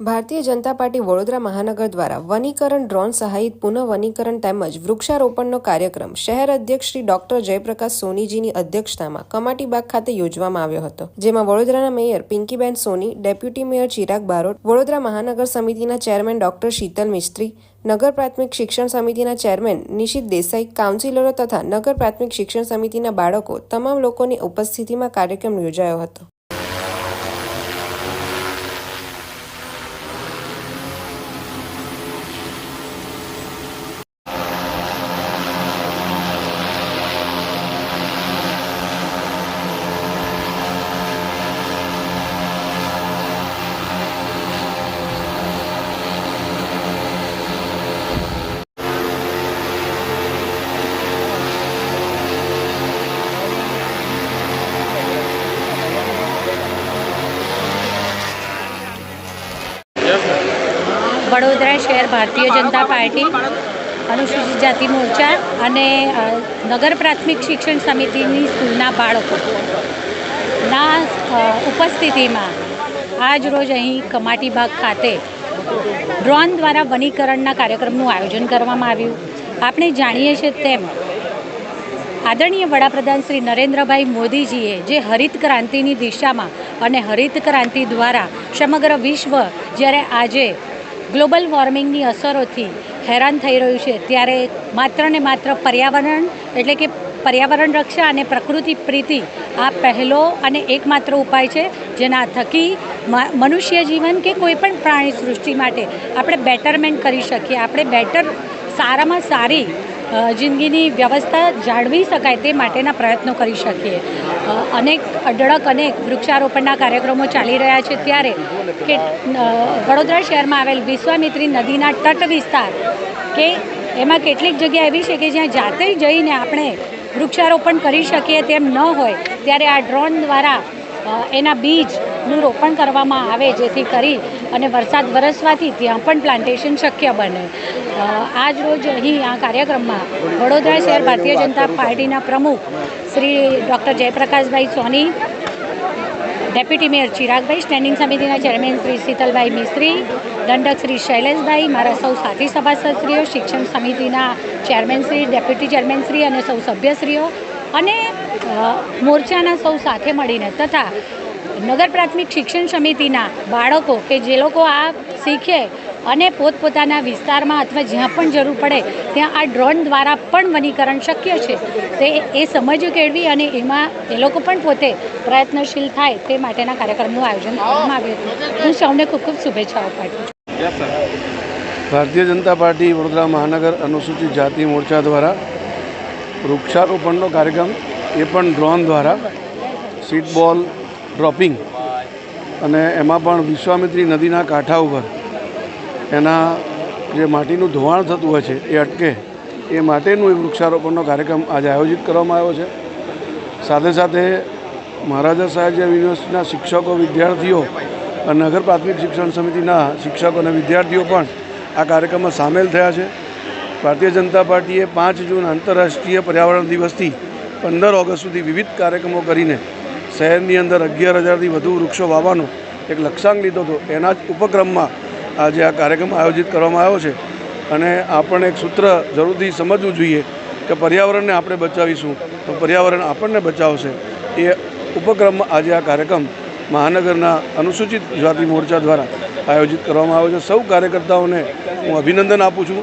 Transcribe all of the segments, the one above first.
Bharatiya Janata party Vadodara મહાનગર દ્વારા વનીકરણ ડ્રોન સહાયિત પુનઃ વનીકરણ તેમજ વૃક્ષારોપણનો કાર્યક્રમ શહેર અધ્યક્ષ શ્રી ડોક્ટર જયપ્રકાશ સોનીજીની અધ્યક્ષતામાં કમાટીબાગ ખાતે યોજવામાં આવ્યો હતો, જેમાં વડોદરાના mayor Pinkiben Soni, deputy mayor Chirag Barot, Vadodara મહાનગર સમિતિના ચેરમેન ડોક્ટર શીતલ મિસ્ત્રી, નગર પ્રાથમિક શિક્ષણ સમિતિના ચેરમેન નિશિત દેસાઈ, કાઉન્સિલરો તથા નગર પ્રાથમિક શિક્ષણ સમિતિના બાળકો તમામ લોકોની ઉપસ્થિતિમાં કાર્યક્રમ યોજાયો હતો. વડોદરા શહેર ભારતીય જનતા પાર્ટી, અનુસૂચિત જાતિ મોરચા અને નગર પ્રાથમિક શિક્ષણ સમિતિની સ્કૂલના બાળકોના ઉપસ્થિતિમાં આજ રોજ અહીં કમાટીબાગ ખાતે ડ્રોન દ્વારા વનીકરણના કાર્યક્રમનું આયોજન કરવામાં આવ્યું. આપણે જાણીએ છીએ તેમ, આદરણીય વડાપ્રધાન શ્રી નરેન્દ્રભાઈ મોદીજીએ જે હરિત ક્રાંતિની દિશામાં અને હરિત ક્રાંતિ દ્વારા સમગ્ર વિશ્વ જ્યારે આજે ગ્લોબલ વોર્મિંગની અસરોથી હેરાન થઈ રહ્યું છે. ત્યારે માત્ર ને માત્ર પર્યાવરણ, એટલે કે પર્યાવરણ રક્ષા અને પ્રકૃતિ પ્રીતિ, આ પહેલો અને એકમાત્ર ઉપાય છે, જેના થકી મનુષ્ય જીવન કે કોઈપણ પ્રાણી સૃષ્ટિ માટે આપણે બેટરમેન્ટ કરી શકીએ. આપણે બેટર સારામાં સારી જિંદગીની વ્યવસ્થા જાળવી શકાય તે માટેના પ્રયત્નો કરી શકીએ. અનેક અઢળક અનેક વૃક્ષારોપણના કાર્યક્રમો ચાલી રહ્યા છે ત્યારે કે વડોદરા શહેરમાં આવેલ વિશ્વામિત્રી નદીના તટ વિસ્તાર કે એમાં કેટલીક જગ્યા એવી છે કે જ્યાં જાતે જઈને આપણે વૃક્ષારોપણ કરી શકીએ તેમ ન હોય, ત્યારે આ ડ્રોન દ્વારા એના બીજનું રોપણ કરવામાં આવે જેથી કરી અને વરસાદ વરસવાથી ત્યાં પણ પ્લાન્ટેશન શક્ય બને. આજ રોજ અહીં આ કાર્યક્રમમાં વડોદરા શહેર ભારતીય જનતા પાર્ટીના પ્રમુખ Shri doctor Jayprakashbhai Soni, deputy mayor Chiragbhai, standing સમિતિના ચેરમેન શ્રી શીતલભાઈ મિસ્ત્રી, દંડક શ્રી શૈલેષભાઈ, મારા સૌ સાથી સભાસદશ્રીઓ, શિક્ષણ સમિતિના ચેરમેનશ્રી ડેપ્યુટી ચેરમેનશ્રી અને સૌ સભ્યશ્રીઓ અને મોરચાના સૌ સાથે મળીને તથા નગર પ્રાથમિક શિક્ષણ સમિતિના બાળકો કે જે લોકો આ શીખે અને પોતપોતાના વિસ્તારમાં અથવા જ્યાં પણ જરૂર પડે ત્યાં આ ડ્રોન દ્વારા પણ વનીકરણ શક્ય છે. તે એ સમજ કેળવી અને એમાં એ લોકો પણ પોતે પ્રયત્નશીલ થાય તે માટેના કાર્યક્રમનું આયોજન કરવામાં આવ્યું હતું. હું સૌને ખૂબ ખૂબ શુભેચ્છાઓ પાઠવું છું. ભારતીય જનતા પાર્ટી વડોદરા મહાનગર અનુસૂચિત જાતિ મોરચા દ્વારા વૃક્ષારોપણનો કાર્યક્રમ એ પણ ડ્રોન દ્વારા સીટ બોલ ડ્રોપિંગ. અને એમાં પણ વિશ્વામિત્રી નદીના કાંઠા ઉપર એના જે માટીનું ધોવાણ થતું હોય છે, એ અટકે, એ માટેનું એક વૃક્ષારોપણનો કાર્યક્રમ આજે આયોજિત કરવામાં આવ્યો છે. સાથે સાથે મહારાજા સાહેબ યુનિવર્સિટીના શિક્ષકો, વિદ્યાર્થીઓ અને નગર પ્રાથમિક શિક્ષણ સમિતિના શિક્ષકો અને વિદ્યાર્થીઓ પણ આ કાર્યક્રમમાં સામેલ થયા છે. ભારતીય જનતા પાર્ટીએ પાંચ જૂન આંતરરાષ્ટ્રીય પર્યાવરણ દિવસથી પંદર ઓગસ્ટ સુધી વિવિધ કાર્યક્રમો કરીને શહેરની અંદર અગિયાર હજારથી વધુ વૃક્ષો વાવવાનો એક લક્ષ્યાંક લીધો હતો. એના જ ઉપક્રમમાં આજે આ કાર્યક્રમ આયોજિત કરવામાં આવ્યો છે. અને આપણને એક સૂત્ર જરૂરથી સમજવું જોઈએ કે પર્યાવરણને આપણે બચાવીશું. તો પર્યાવરણ આપણને બચાવશે. એ ઉપક્રમમાં આજે આ કાર્યક્રમ મહાનગરના અનુસૂચિત જાતિ મોરચા દ્વારા આયોજિત કરવામાં આવ્યો છે. સૌ કાર્યકર્તાઓને હું અભિનંદન આપું છું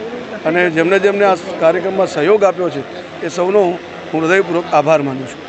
અને જેમને જેમને આ કાર્યક્રમમાં સહયોગ આપ્યો છે, એ સૌનો હું હૃદયપૂર્વક આભાર માનું છું.